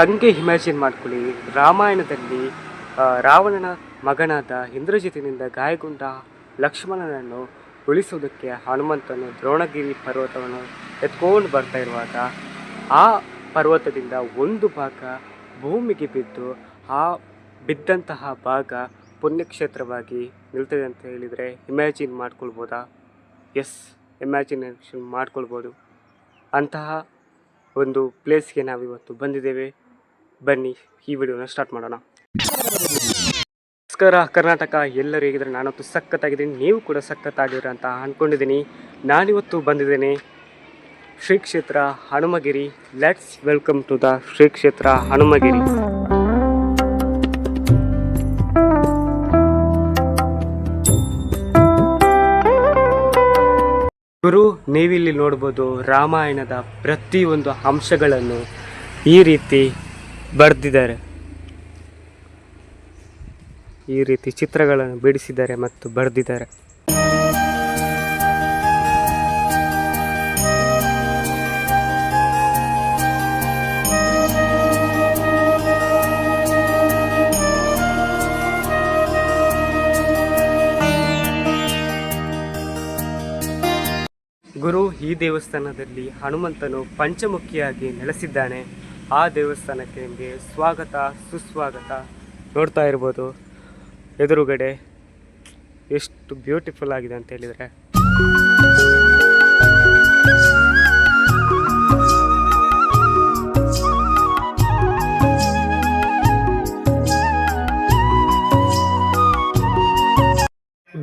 ಹಂಗೆ ಇಮ್ಯಾಜಿನ್ ಮಾಡ್ಕೊಳ್ಳಿ. ರಾಮಾಯಣದಲ್ಲಿ ರಾವಣನ ಮಗನಾದ ಇಂದ್ರಜಿತಿನಿಂದ ಗಾಯಗೊಂಡ ಲಕ್ಷ್ಮಣನನ್ನು ಉಳಿಸೋದಕ್ಕೆ ಹನುಮಂತನು ದ್ರೋಣಗಿರಿ ಪರ್ವತವನ್ನು ಎತ್ಕೊಂಡು ಬರ್ತಾ ಇರುವಾಗ, ಆ ಪರ್ವತದಿಂದ ಒಂದು ಭಾಗ ಭೂಮಿಗೆ ಬಿದ್ದು, ಆ ಬಿದ್ದಂತಹ ಭಾಗ ಪುಣ್ಯಕ್ಷೇತ್ರವಾಗಿ ನಿಲ್ತದೆ ಅಂತ ಹೇಳಿದರೆ ಇಮ್ಯಾಜಿನ್ ಮಾಡ್ಕೊಳ್ಬೋದಾ? ಎಸ್ ಇಮ್ಯಾಜಿನೇಷನ್ ಮಾಡ್ಕೊಳ್ಬೋದು. ಅಂತಹ ಒಂದು ಪ್ಲೇಸ್ಗೆ ನಾವಿವತ್ತು ಬಂದಿದ್ದೇವೆ. ಬನ್ನಿ, ಈ ವಿಡಿಯೋನ ಸ್ಟಾರ್ಟ್ ಮಾಡೋಣ. ನಮಸ್ಕಾರ, ಕರ್ನಾಟಕ. ಎಲ್ಲರೂ ಹೇಗಿದ್ರೆ ನಾನಂತೂ ಸಖತ್ತಾಗಿದ್ದೀನಿ. ನೀವು ಕೂಡ ಸಖತ್ತಾಗಿರ ಅಂತ ಅಂದ್ಕೊಂಡಿದ್ದೀನಿ ನಾನಿವತ್ತು ಬಂದಿದ್ದೇನೆ Shri Kshetra Hanumagiri. Let's welcome to the Shri Kshetra Hanumagiri. ಗುರು, ನೀವಿಲ್ಲಿ ನೋಡ್ಬೋದು ರಾಮಾಯಣದ ಪ್ರತಿಯೊಂದು ಅಂಶಗಳನ್ನು ಈ ರೀತಿ ಬರೆದಿದ್ದಾರೆ. ಈ ರೀತಿ ಚಿತ್ರಗಳನ್ನು ಬಿಡಿಸಿದ್ದಾರೆ ಮತ್ತು ಬರೆದಿದ್ದಾರೆ. ಗುರು ಈ ದೇವಸ್ಥಾನದಲ್ಲಿ ಹನುಮಂತನು ಪಂಚಮುಖಿಯಾಗಿ ನೆಲೆಸಿದ್ದಾನೆ. ಆ ದೇವಸ್ಥಾನಕ್ಕೆ ನಿಮಗೆ ಸ್ವಾಗತ, ಸುಸ್ವಾಗತ ನೋಡ್ತಾ ಇರ್ಬೋದು. ಎದುರುಗಡೆ ಎಷ್ಟು ಬ್ಯೂಟಿಫುಲ್ ಆಗಿದೆ ಅಂತ ಹೇಳಿದರೆ.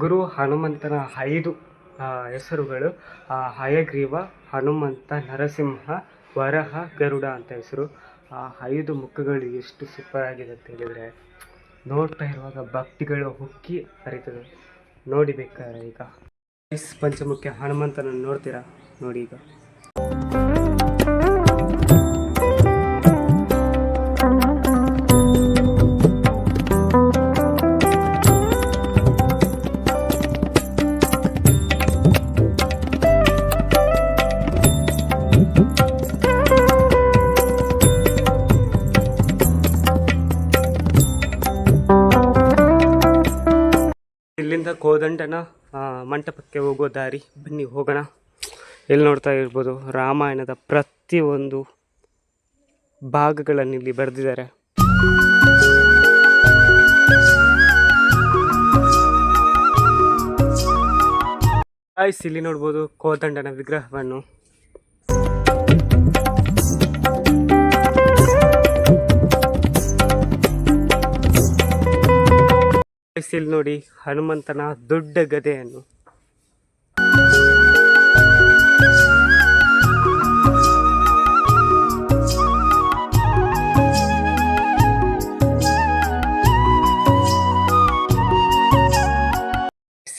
ಗುರು ಹನುಮಂತನ ಐದು ಹೆಸರುಗಳು ಹಯಗ್ರೀವ, ಹನುಮಂತ, ನರಸಿಂಹ ವರಹ ಗರುಡ ಅಂತ ಹೆಸರು. ಆ ಐದು ಮುಖಗಳು ಎಷ್ಟು ಸೂಪರ್ ಆಗಿದೆ ಅಂತ ಹೇಳಿದರೆ, ನೋಡ್ತಾ ಇರುವಾಗ ಭಕ್ತಿಗಳು ಹುಕ್ಕಿ ಹರಿತದೆ. ನೋಡಿ ಬೇಕಾದ್ರೆ ಈಗ. ಎಸ್ ಪಂಚಮುಖ್ಯ ಹನುಮಂತನ ನೋಡ್ತೀರಾ? ನೋಡಿ ಈಗ. ಕೋದಂಡನ ಮಂಟಪಕ್ಕೆ ಹೋಗೋ ದಾರಿ. ಬನ್ನಿ, ಹೋಗೋಣ. ಎಲ್ಲಿ ನೋಡ್ತಾ ಇರ್ಬೋದು, ರಾಮಾಯಣದ ಪ್ರತಿಯೊಂದು ಭಾಗಗಳನ್ನು ಇಲ್ಲಿ ಬರೆದಿದ್ದಾರೆ. ಇಲ್ಲಿ ನೋಡ್ಬೋದು ಕೋದಂಡನ ವಿಗ್ರಹವನ್ನು. ಇಲ್ಲಿ ನೋಡಿ ಹನುಮಂತನ ದೊಡ್ಡ ಗದೆಯನ್ನು.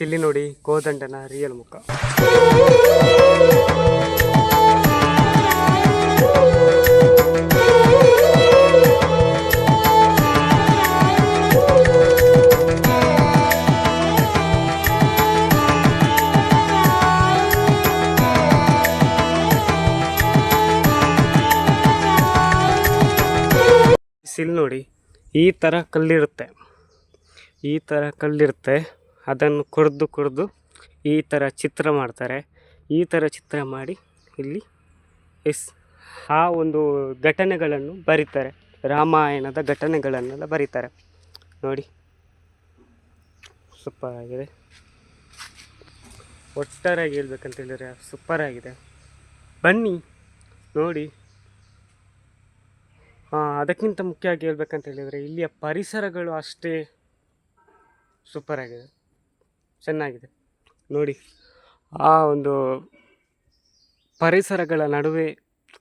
ಇಲ್ಲಿ ನೋಡಿ ಕೋದಂಡನ ರಿಯಲ್ ಮುಖ. ಇಲ್ಲಿ ನೋಡಿ. ಈ ಥರ ಕಲ್ಲಿರುತ್ತೆ. ಈ ಥರ ಕಲ್ಲಿರುತ್ತೆ. ಅದನ್ನು ಕೊರೆದು ಕೊರೆದು ಈ ಥರ ಚಿತ್ರ ಮಾಡ್ತಾರೆ. ಈ ಥರ ಚಿತ್ರ ಮಾಡಿ ಇಲ್ಲಿ ಎಸ್ ಆ ಒಂದು ಘಟನೆಗಳನ್ನು ಬರೀತಾರೆ. ರಾಮಾಯಣದ ಘಟನೆಗಳನ್ನೆಲ್ಲ ಬರೀತಾರೆ. ನೋಡಿ. ಸೂಪರ್ ಆಗಿದೆ. ಒಟ್ಟಾರಾಗಿ ಹೇಳ್ಬೇಕಂತ ಹೇಳಿದ್ರೆ ಸೂಪರ್ ಆಗಿದೆ. ಬನ್ನಿ ನೋಡಿ. ಅದಕ್ಕಿಂತ ಮುಖ್ಯವಾಗಿ ಹೇಳ್ಬೇಕಂತ ಹೇಳಿದರೆ, ಇಲ್ಲಿಯ ಪರಿಸರಗಳು ಅಷ್ಟೇ ಸೂಪರ್ ಆಗಿದೆ. ಚೆನ್ನಾಗಿದೆ. ನೋಡಿ, ಆ ಒಂದು ಪರಿಸರಗಳ ನಡುವೆ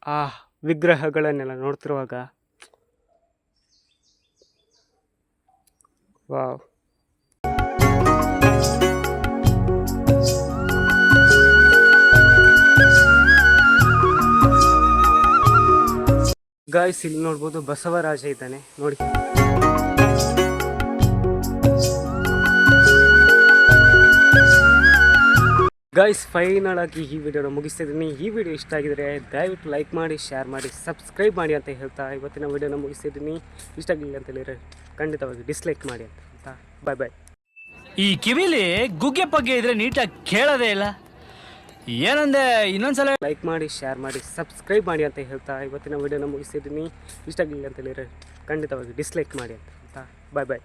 ಆ ವಿಗ್ರಹಗಳನ್ನೆಲ್ಲ ನೋಡ್ತಿರುವಾಗ, ವಾವ್. ಗಾಯ್ಸ್ ಇಲ್ಲಿ ನೋಡ್ಬೋದು ಬಸವರಾಜ ಇದ್ದಾನೆ. ನೋಡಿ. ಗಾಯ್ಸ್ ಫೈನಲ್ ಆಗಿ ಈ ವಿಡಿಯೋನ ಮುಗಿಸ್ತಿದ್ದೀನಿ ಈ ವಿಡಿಯೋ ಇಷ್ಟ ಆಗಿದ್ರೆ ದಯವಿಟ್ಟು ಲೈಕ್ ಮಾಡಿ ಶೇರ್ ಮಾಡಿ ಸಬ್ಸ್ಕ್ರೈಬ್ ಮಾಡಿ ಅಂತ ಹೇಳ್ತಾ ಇವತ್ತಿನ ವಿಡಿಯೋನ ಮುಗಿಸ್ತಿದ್ದೀನಿ ಇಷ್ಟ ಆಗಲಿಲ್ಲ ಅಂತ ಹೇಳಿದ್ರೆ ಖಂಡಿತವಾಗಿ ಡಿಸ್ಲೈಕ್ ಮಾಡಿ ಅಂತ ಬಾಯ್ ಬಾಯ್ ಈ ಕಿವಿಲಿ ಗುಗ್ಗೆ ಪಗ್ಗೆ ಇದ್ರೆ ನೀಟಾಗಿ ಕೇಳೋದೇ ಇಲ್ಲ. ಏನಂದೆ, ಇನ್ನೊಂದ್ಸಲ ಲೈಕ್ ಮಾಡಿ ಶೇರ್ ಮಾಡಿ ಸಬ್ಸ್ಕ್ರೈಬ್ ಮಾಡಿ ಅಂತ ಹೇಳ್ತಾ ಇವತ್ತಿನ ವಿಡಿಯೋನ ಮುಗಿಸಿದ್ದೀನಿ. ಇಷ್ಟ ಆಗಿಲ್ಲ ಅಂತ ಹೇಳಿದ್ರೆ ಖಂಡಿತವಾಗಿ ಡಿಸ್ಲೈಕ್ ಮಾಡಿ ಅಂತ ಬಾಯ್ ಬಾಯ್